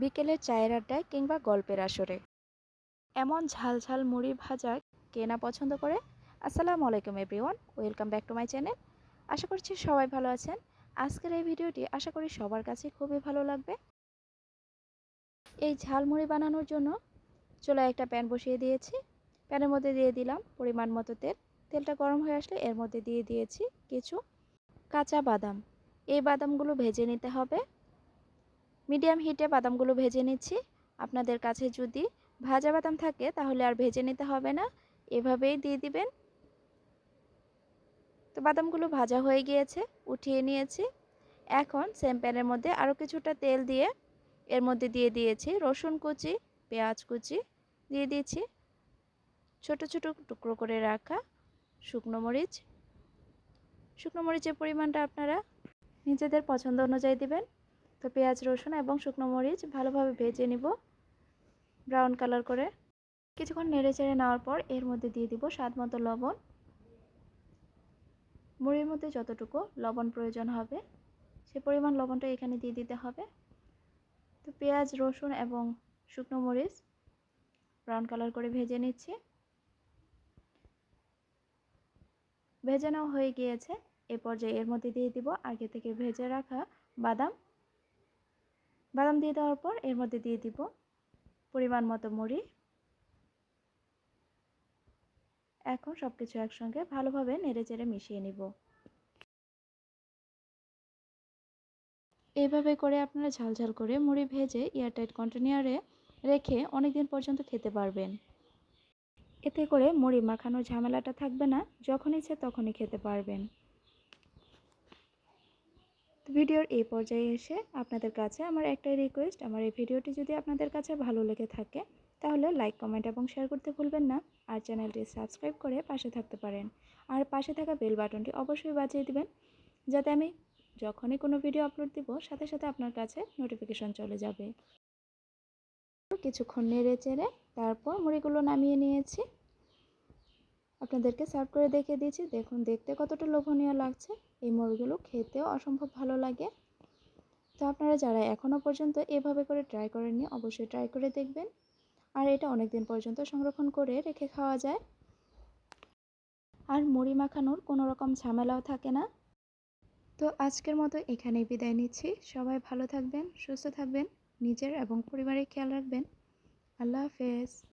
বিকেলের চায়ের আড্ডায় কিংবা গল্পের আসরে। এমন ঝাল ঝাল মুড়ি ভাজা কে না পছন্দ করে? আসসালামু আলাইকুম, everyone. Welcome back to my channel. আশা করছি সবাই ভালো আছেন। আজকের এই ভিডিওটি আশা করি সবার কাছে খুবই ভালো লাগবে। এই ঝাল মুড়ি বানানোর জন্য চুলায় একটা প্যান বসিয়ে দিয়েছি। প্যানের মধ্যে দিয়ে দিলাম পরিমাণ মতো তেল। তেলটা গরম হয়ে আসলে এর মধ্যে দিয়ে দিয়েছি কিছু কাঁচা বাদাম। এই বাদামগুলো ভেজে নিতে হবে। মিডিয়াম হিটে বাদামগুলো ভেজে নিচ্ছি। আপনাদের কাছে যদি ভাজা বাদাম থাকে তাহলে আর ভেজে নিতে হবে না। এভাবেই দিয়ে দিবেন। তো বাদামগুলো ভাজা হয়ে গিয়েছে, উঠিয়ে নিয়েছি। এখন সেম প্যানের মধ্যে আরও কিছুটা তেল দিয়ে এর মধ্যে দিয়ে দিয়েছি রসুন কুচি, পেঁয়াজ কুচি দিয়ে দিয়েছি। ছোট ছোট টুকরো করে রাখা শুকনো মরিচ। শুকনো মরিচের পরিমাণটা আপনারা নিজেদের পছন্দ অনুযায়ী দিবেন। তো পেঁয়াজ, রসুন এবং শুকনো মরিচ ভালোভাবে ভেজে নিব ব্রাউন কালার করে। কিছুক্ষণ নেড়ে চেড়ে নেওয়ার পর এর মধ্যে দিয়ে দিব স্বাদ মতো লবণ। মুড়ির মধ্যে যতটুকু লবণ প্রয়োজন হবে, সে পরিমাণ লবণটা এখানে দিয়ে দিতে হবে। তো পেঁয়াজ, রসুন এবং শুকনো মরিচ ব্রাউন কালার করে ভেজে নিচ্ছি। ভেজে নেওয়া হয়ে গিয়েছে, এ পর্যায়ে এর মধ্যে দিয়ে দিব আগে থেকে ভেজে রাখা বাদাম। বাদাম দিয়ে দেওয়ার পর এর মধ্যে দিয়ে দিব পরিমাণ মতো মুড়ি। এখন সব কিছু একসঙ্গে ভালোভাবে নেড়ে চেড়ে মিশিয়ে নিব। এইভাবে করে আপনারা ঝালঝাল করে মুড়ি ভেজে এয়ারটাইট কন্টেনারে রেখে অনেক দিন পর্যন্ত খেতে পারবেন। এতে করে মুড়ি মাখানোর ঝামেলাটা থাকবে না, যখন ইচ্ছে তখনই খেতে পারবেন। ভিডিওর এই পর্যায়ে এসে আপনাদের কাছে আমার একটাই রিকোয়েস্ট আমার এই ভিডিওটি যদি আপনাদের কাছে ভালো লেগে থাকে, তাহলে লাইক কমেন্ট এবং শেয়ার করতে ভুলবেন না। আর চ্যানেলটি সাবস্ক্রাইব করে পাশে থাকতে পারেন। আর পাশে থাকা বেল বাটনটি অবশ্যই বাজিয়ে দিবেন, যাতে আমি যখনই কোনো ভিডিও আপলোড দিব, সাথে সাথে আপনার কাছে নোটিফিকেশন চলে যাবে। কিছুক্ষণ নেড়ে চেড়ে তারপর মুড়িগুলো নামিয়ে নিয়েছি। আপনাদেরকে সার্ভ করে দেখিয়ে দিয়েছি। দেখুন, দেখতে কতটা লোভনীয় লাগছে। এই মুড়িগুলো খেতেও অসম্ভব ভালো লাগে। তো আপনারা যারা এখনও পর্যন্ত এভাবে করে ট্রাই করেননি, অবশ্যই ট্রাই করে দেখবেন। আর এটা অনেক দিন পর্যন্ত সংরক্ষণ করে রেখে খাওয়া যায়। আর মুড়ি মাখানোর কোনো রকম ঝামেলাও থাকে না। তো আজকের মতো এখানেই বিদায় নিচ্ছি। সবাই ভালো থাকবেন, সুস্থ থাকবেন, নিজের এবং পরিবারের খেয়াল রাখবেন। আল্লাহ হাফেজ।